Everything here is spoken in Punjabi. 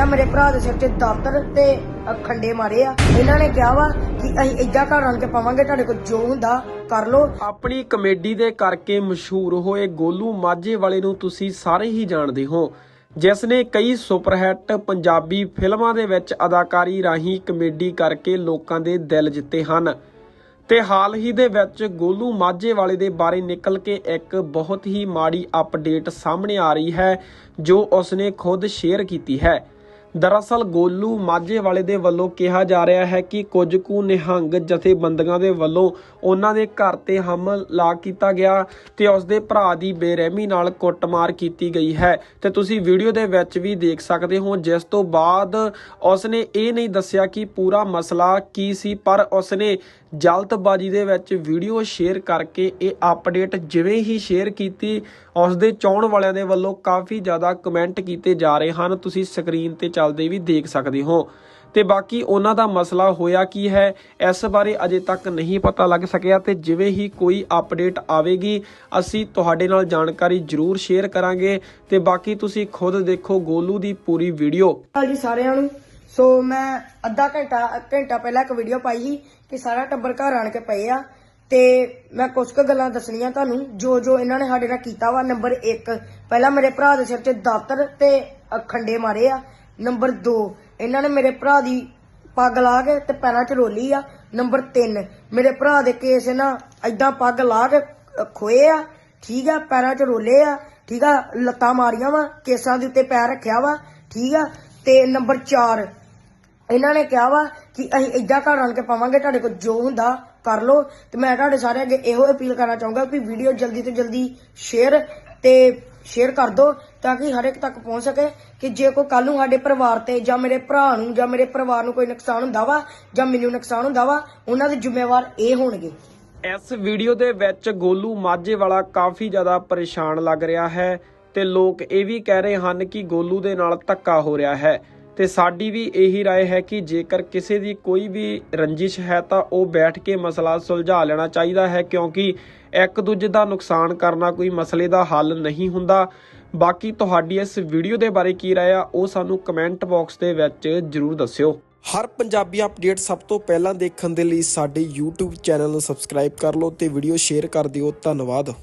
ਪਹਿਲਾਂ ਮੇਰੇ ਭਰਾ ਦੇ ਸਿਰ 'ਤੇ ਦਾਤਰ ਤੇ ਖੰਡੇ ਮਾਰੇ ਆ। ਇਹਨਾਂ ਨੇ ਕਿਹਾ ਵਾ ਕਿ ਅਸੀਂ ਏਦਾਂ ਘਰ ਆਣ ਕੇ ਪਾਵਾਂਗੇ, ਤੁਹਾਡੇ ਕੋਲ ਜੋ ਹੁੰਦਾ ਕਰ ਲਓ। ਆਪਣੀ ਕਮੇਡੀ ਦੇ ਕਰਕੇ ਮਸ਼ਹੂਰ ਹੋਏ ਗੋਲੂ ਮਾਝੇ ਵਾਲੇ ਨੂੰ ਤੁਸੀਂ ਸਾਰੇ ਹੀ ਜਾਣਦੇ ਹੋ, ਜਿਸ ਨੇ ਕਈ ਸੁਪਰਹਿੱਟ ਪੰਜਾਬੀ ਫਿਲਮਾਂ ਦੇ ਵਿੱਚ ਅਦਾਕਾਰੀ ਰਾਹੀਂ ਕਮੇਡੀ ਕਰਕੇ ਲੋਕਾਂ ਦੇ ਦਿਲ ਜਿੱਤੇ ਹਨ। ਤੇ ਹਾਲ ਹੀ ਦੇ ਵਿੱਚ ਗੋਲੂ ਮਾਝੇ ਵਾਲੇ ਦੇ ਬਾਰੇ ਨਿਕਲ ਕੇ ਇੱਕ ਬਹੁਤ ਹੀ ਮਾੜੀ ਅਪਡੇਟ ਸਾਹਮਣੇ ਆ ਰਹੀ ਹੈ, ਜੋ ਉਸਨੇ ਖੁਦ ਸ਼ੇਅਰ ਕੀਤੀ ਹੈ। ਦਰਅਸਲ ਗੋਲੂ ਮਾਝੇ ਵਾਲੇ ਦੇ ਵੱਲੋਂ ਕਿਹਾ ਜਾ ਰਿਹਾ ਹੈ ਕਿ ਕੁਝ ਕੁ ਨਿਹੰਗ ਜਥੇਬੰਦੀਆਂ ਦੇ ਵੱਲੋਂ ਉਹਨਾਂ ਦੇ ਘਰ ਤੇ ਹਮਲਾ ਕੀਤਾ ਗਿਆ ਤੇ ਉਸ ਦੇ ਭਰਾ ਦੀ ਬੇਰਹਿਮੀ ਨਾਲ ਕੁੱਟਮਾਰ ਕੀਤੀ ਗਈ ਹੈ। ਤੇ ਤੁਸੀਂ ਵੀਡੀਓ ਦੇ ਵਿੱਚ ਵੀ ਦੇਖ ਸਕਦੇ ਹੋ, ਜਿਸ ਤੋਂ ਬਾਅਦ ਉਸਨੇ ਇਹ ਨਹੀਂ ਦੱਸਿਆ ਕਿ ਪੂਰਾ ਮਸਲਾ ਕੀ ਸੀ, ਪਰ ਉਸਨੇ ਜਲਦਬਾਜ਼ੀ ਦੇ ਵਿੱਚ ਵੀਡੀਓ ਸ਼ੇਅਰ ਕਰਕੇ ਇਹ ਅਪਡੇਟ ਜਿਵੇਂ ਹੀ ਸ਼ੇਅਰ ਕੀਤੀ ਉਸ ਦੇ ਚਾਹਣ ਵਾਲਿਆਂ ਦੇ ਵੱਲੋਂ ਕਾਫੀ ਜ਼ਿਆਦਾ ਕਮੈਂਟ ਕੀਤੇ ਜਾ ਰਹੇ ਹਨ। ਤੁਸੀਂ ਸਕਰੀਨ ਤੇ ਚੱਲਦੇ ਵੀ ਦੇਖ ਸਕਦੇ ਹੋ। ਤੇ ਬਾਕੀ ਉਹਨਾਂ ਦਾ ਮਸਲਾ ਹੋਇਆ ਕੀ ਹੈ, ਇਸ ਬਾਰੇ ਅਜੇ ਤੱਕ ਨਹੀਂ ਪਤਾ ਲੱਗ ਸਕਿਆ ਤੇ ਜਿਵੇਂ ਹੀ ਕੋਈ ਅਪਡੇਟ ਆਵੇਗੀ, ਅਸੀਂ ਤੁਹਾਡੇ ਨਾਲ ਜਾਣਕਾਰੀ ਜ਼ਰੂਰ ਸ਼ੇਅਰ ਕਰਾਂਗੇ। ਤੇ ਬਾਕੀ ਤੁਸੀਂ ਖੁਦ ਦੇਖੋ ਗੋਲੂ ਦੀ ਪੂਰੀ ਵੀਡੀਓ। ਹਾਲ ਜੀ ਸਾਰਿਆਂ ਨੂੰ। ਸੋ ਮੈਂ ਅੱਧਾ ਘੰਟਾ ਘੰਟਾ ਪਹਿਲਾਂ ਇੱਕ ਵੀਡੀਓ ਪਾਈ ਸੀ ਕਿ ਸਾਰਾ ਟੱਬਰ ਘਰ ਆਣ ਕੇ ਪਏ ਆ। ਤੇ ਮੈਂ ਕੁਝ ਕੁ ਗੱਲਾਂ ਦੱਸਣੀਆਂ ਤੁਹਾਨੂੰ। ਜੋ ਜੋ ਇਹਨਾਂ ਨੇ ਸਾਡੇ ਨਾਲ ਕੀਤਾ ਵਾ, ਨੰਬਰ 1 ਪਹਿਲਾਂ ਮੇਰੇ ਭਰਾ ਦੇ ਸਿਰ 'ਤੇ ਦਾਤਰ ਤੇ ਖੰਡੇ ਮਾਰੇ ਆ। ਨੰਬਰ 2 ਇਹਨਾਂ ਨੇ ਮੇਰੇ ਭਰਾ ਦੀ ਪੱਗ ਲਾ ਕੇ ਤੇ ਪੈਰਾਂ 'ਚ ਰੋਲੀ ਆ। ਨੰਬਰ 3 ਮੇਰੇ ਭਰਾ ਦੇ ਕੇਸ ਨਾ ਐਦਾਂ ਪੱਗ ਲਾ ਕੇ ਖੋਏ ਆ। ਠੀਕ ਆ, ਪੈਰਾਂ 'ਚ ਰੋਲੇ ਆ। ਠੀਕ ਆ, ਲੱਤਾਂ ਮਾਰੀਆਂ ਵਾ, ਕੇਸਾਂ ਦੇ ਉੱਤੇ ਪੈਰ ਰੱਖਿਆ ਵਾ। ਠੀਕ ਆ, ਤੇ ਨੰਬਰ 4 ਇਹਨਾਂ ਨੇ ਕਿਹਾ ਵਾ ਕਿ ਅਸੀਂ ਏਦਾਂ ਘਰ ਆਣ ਕੇ ਪਾਵਾਂਗੇ, ਤੁਹਾਡੇ ਕੋਲ ਜੋ ਹੁੰਦਾ ਕਰ ਲਓ। ਤੇ ਮੈਂ ਤੁਹਾਡੇ ਸਾਰਿਆਂ ਅੱਗੇ ਇਹੋ ਅਪੀਲ ਕਰਨਾ ਚਾਹੂੰਗਾ ਕਿ ਵੀਡੀਓ ਜਲਦੀ ਤੋਂ ਜਲਦੀ ਸ਼ੇਅਰ ਤੇ ਸ਼ੇਅਰ ਕਰ ਦਿਓ ਤਾਂ ਕਿ ਹਰ ਇੱਕ ਤੱਕ ਪਹੁੰਚ ਸਕੇ ਕਿ ਜੇ ਕੋਈ ਕੱਲ ਨੂੰ ਸਾਡੇ ਪਰਿਵਾਰ ਤੇ ਜਾਂ ਮੇਰੇ ਭਰਾ ਨੂੰ ਜਾਂ ਮੇਰੇ ਪਰਿਵਾਰ ਨੂੰ ਕੋਈ ਨੁਕਸਾਨ ਹੁੰਦਾ ਵਾ ਜਾਂ ਮੈਨੂੰ ਨੁਕਸਾਨ ਹੁੰਦਾ ਵਾ, ਉਹਨਾਂ ਦੇ ਜ਼ਿੰਮੇਵਾਰ ਇਹ ਹੋਣਗੇ। ਇਸ ਵੀਡੀਓ ਦੇ ਵਿੱਚ ਗੋਲੂ ਮਾਝੇ ਵਾਲਾ ਕਾਫੀ ਜ਼ਿਆਦਾ ਪਰੇਸ਼ਾਨ ਲੱਗ ਰਿਹਾ ਹੈ ਤੇ ਲੋਕ ਇਹ ਵੀ ਕਹਿ ਰਹੇ ਹਨ ਕਿ ਗੋਲੂ ਦੇ ਨਾਲ ਧੱਕਾ ਹੋ ਰਿਹਾ ਹੈ। ਤੇ ਸਾਡੀ ਵੀ ਇਹੀ رائے ਹੈ ਕਿ ਜੇਕਰ ਕਿਸੇ ਦੀ ਕੋਈ ਵੀ ਰੰਜਿਸ਼ ਹੈ ਤਾਂ ਉਹ ਬੈਠ ਕੇ ਮਸਲਾ ਸੁਲਝਾ ਲੈਣਾ ਚਾਹੀਦਾ ਹੈ ਕਿਉਂਕਿ ਇੱਕ ਦੂਜੇ ਦਾ ਨੁਕਸਾਨ ਕਰਨਾ ਕੋਈ ਮਸਲੇ ਦਾ ਹੱਲ ਨਹੀਂ ਹੁੰਦਾ ਬਾਕੀ ਤੁਹਾਡੀ ਇਸ ਵੀਡੀਓ ਦੇ ਬਾਰੇ ਕੀ ਰਾਏ ਆ ਉਹ ਸਾਨੂੰ ਕਮੈਂਟ ਬਾਕਸ ਦੇ ਵਿੱਚ ਜਰੂਰ ਦੱਸਿਓ ਹਰ ਪੰਜਾਬੀ ਅਪਡੇਟ ਸਭ ਤੋਂ ਪਹਿਲਾਂ ਦੇਖਣ ਦੇ ਲਈ ਸਾਡੇ YouTube ਚੈਨਲ ਨੂੰ ਸਬਸਕ੍ਰਾਈਬ ਕਰ ਲਓ ਤੇ ਵੀਡੀਓ ਸ਼ੇਅਰ ਕਰ ਦਿਓ ਧੰਨਵਾਦ